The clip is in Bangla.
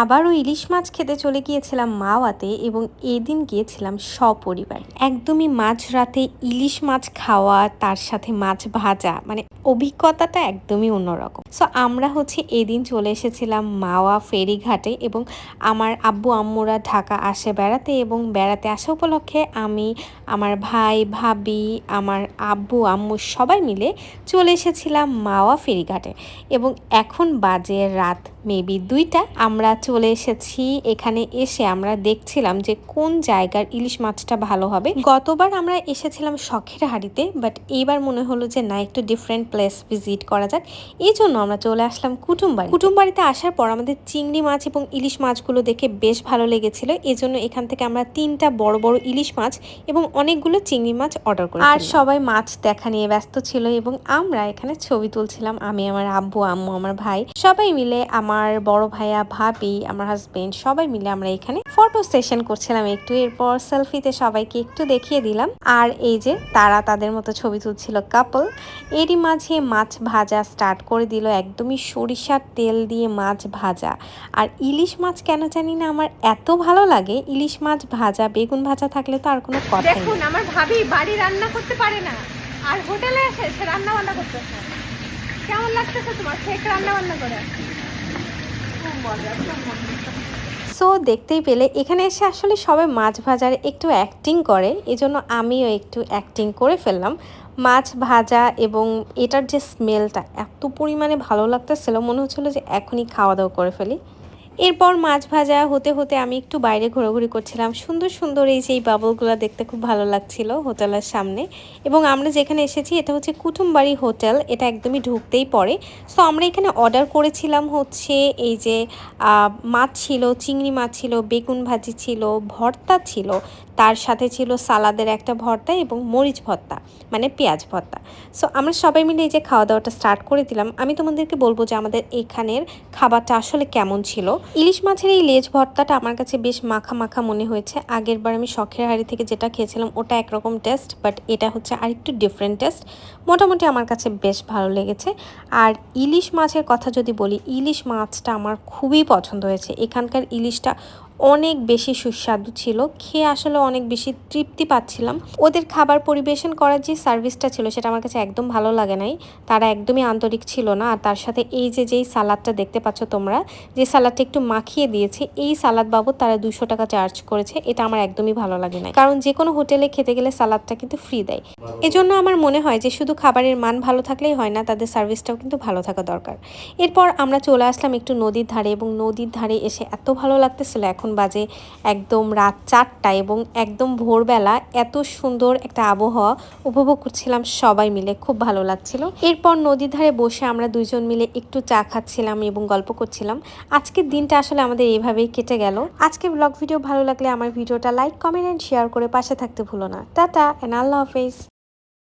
আবারও ইলিশ মাছ খেতে চলে গিয়েছিলাম মাওয়াতে এবং এদিন গিয়েছিলাম সপরিবার। একদমই মাঝরাতে ইলিশ মাছ খাওয়া, তার সাথে মাছ ভাজা মানে অভিজ্ঞতাটা একদমই অন্যরকম। সো আমরা হচ্ছে এদিন চলে এসেছিলাম মাওয়া ফেরিঘাটে এবং আমার আব্বু, আম্মুরা ঢাকা আসে বেড়াতে এবং বেড়াতে আসা উপলক্ষে আমি, আমার ভাই, ভাবি, আমার আব্বু, আম্মু সবাই মিলে চলে এসেছিলাম মাওয়া ফেরিঘাটে। এবং এখন বাজে রাত মেবি দুইটা, আমরা চলে এসেছি। এখানে এসে আমরা দেখছিলাম যে কোন জায়গার ইলিশ মাছটা ভালো হবে। গতবার আমরা এসেছিলাম শখের হাড়িতে বাট এইবার মনে হলো যে না, একটু ডিফারেন্ট প্লেস ভিজিট করা যাক। এই জন্য আমরা চলে আসলাম কুটুমবাড়ি। কুটুমবাড়িতে আসার পর আমাদের চিংড়ি মাছ এবং ইলিশ মাছগুলো দেখে বেশ ভালো লেগেছিল। এই জন্য এখান থেকে আমরা তিনটা বড় বড় ইলিশ মাছ এবং অনেকগুলো চিংড়ি মাছ অর্ডার করি আর সবাই মাছ দেখা নিয়ে ব্যস্ত ছিল এবং আমরা এখানে ছবি তুলছিলাম, আমি, আমার আব্বু, আম্মু, আমার ভাই। সবাই মিলে আমার বড় ভাইয়া ভাবি আমার হাজবেন্ড সবাই মিলে আমরা এখানে ফটো সেশন করছিলাম একটু। এরপর সেলফিতে সবাইকে একটু দেখিয়ে দিলাম। আর এই যে, তারা তাদের মতো ছবি তুলছিল কাপল এরই মাঝে মাছ ভাজা স্টার্ট করে দিল একদমই সরিষার তেল দিয়ে মাছ ভাজা। আর ইলিশ মাছ কেন জানি না আমার এত ভালো লাগে, ইলিশ মাছ ভাজা, বেগুন ভাজা থাকলে তো আর কোনো কথা দেখুন, আমার ভাবি বাড়ি রান্না করতে পারে না, আর হোটেলে এসে রান্না বান্না কেমন লাগতেছে তোমার? রান্না বান্না করে সো দেখতেই পেলে, এখানে এসে আসলে সবাই মাছ ভাজার একটু অ্যাক্টিং করে, এজন্য আমিও একটু অ্যাক্টিং করে ফেললাম। মাছ ভাজা এবং এটার যে স্মেলটা এত পরিমাণে ভালো লাগতেছিল, মনে হচ্ছিল যে এখনই খাওয়া দাওয়া করে ফেলি। এরপর মাছ ভাজা হতে হতে আমি একটু বাইরে ঘোরাঘুরি করছিলাম। সুন্দর সুন্দর এই যে এই বাবলগুলো দেখতে খুব ভালো লাগছিল হোটেলের সামনে। এবং আমরা যেখানে এসেছি, এটা হচ্ছে কুটুমবাড়ি হোটেল, এটা একদমই ঢুকতেই পড়ে। সো আমরা এখানে অর্ডার করেছিলাম হচ্ছে এই যে মাছ ছিল, চিংড়ি মাছ ছিল, বেগুন ভাজি ছিল, ভর্তা ছিল। তার সাথে ছিল সালাদের একটা ভর্তা এবং মরিচ ভর্তা মানে পেঁয়াজ ভর্তা। সো আমরা সবাই মিলে এই যে খাওয়া দাওয়াটা স্টার্ট করে দিলাম। আমি তোমাদেরকে বলব যে আমাদের এখানের খাবারটা আসলে কেমন ছিল। ইলিশ মাছের এই লেজ ভর্তাটা আমার কাছে বেশ মাখা মাখা মনে হয়েছে। আগের বার আমি শখের হাড়ি থেকে যেটা খেয়েছিলাম ওটা একরকম টেস্ট বাট এটা হচ্ছে আরেকটু ডিফারেন্ট টেস্ট মোটামুটি আমার কাছে বেশ ভালো লেগেছে। আর ইলিশ মাছের কথা যদি বলি, ইলিশ মাছটা আমার খুবই পছন্দ হয়েছে। এখানকার ইলিশটা অনেক বেশি সুস্বাদু ছিল, খেয়ে আসলে অনেক বেশি তৃপ্তি পাচ্ছিলাম। ওদের খাবার পরিবেশন করার যে সার্ভিসটা ছিল সেটা আমার কাছে একদম ভালো লাগে নাই। তারা একদমই আন্তরিক ছিল না আর তার সাথে এই যে যেই সালাদটা দেখতে পাচ্ছ তোমরা, যে সালাদটা একটু মাখিয়ে দিয়েছে, এই সালাদ বাবদ তারা দুশো টাকা চার্জ করেছে, এটা আমার একদমই ভালো লাগে না কারণ যে কোনো হোটেলে খেতে গেলে সালাদটা কিন্তু ফ্রি দেয়। এজন্য আমার মনে হয় যে শুধু খাবারের মান ভালো থাকলেই হয় না, তাদের সার্ভিসটাও কিন্তু ভালো থাকা দরকার। এরপর আমরা চলে আসলাম একটু নদীর ধারে এবং নদীর ধারে এসে এত ভালো লাগতেছিল, এখন বাজে একদম রাত চারটা এবং একদম ভোরবেলা এত সুন্দর একটা আবহাওয়া উপভোগ করছিলাম সবাই মিলে, খুব ভালো লাগছিল। এরপর নদীর ধারে বসে আমরা দুইজন মিলে একটু চা খাচ্ছিলাম এবং গল্প করছিলাম। আজকের দিনটা আসলে আমাদের এইভাবেই কেটে গেল। আজকে ব্লগ ভিডিও ভালো লাগলে আমার ভিডিওটা লাইক কমেন্ট অ্যান্ড শেয়ার করে পাশে থাকতে ভুলো না। টাটা অ্যান্ড আল্লাহ হাফেজ।